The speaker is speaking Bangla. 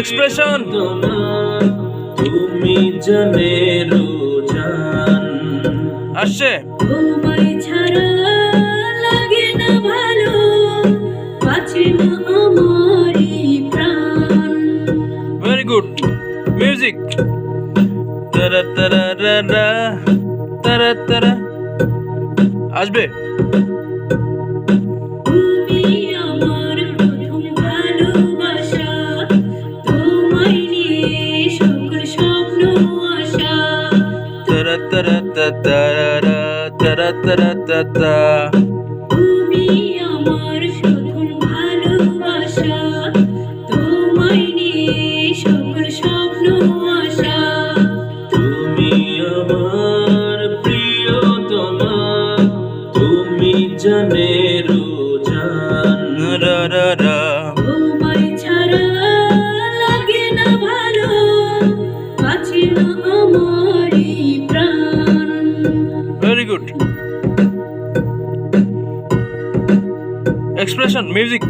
এক্সপ্রেশন তুমি জানে রোজান। আসছে তোমায় ছাড়া লাগে না ভালো বাঁচে না আমার প্রাণ। ভেরি গুড মিউজিক তারা তারা তারা তারা। আসবে। তারা তারা তুমি আমার প্রথম ভালোবাসা তোমায় নিয়ে সকল স্বপ্ন আশা। তুমি আমার প্রিয় তুমি জানে রোজান রা রা রা তোমায় ছাড়া গুড এক্সপ্রেশন মিউজিক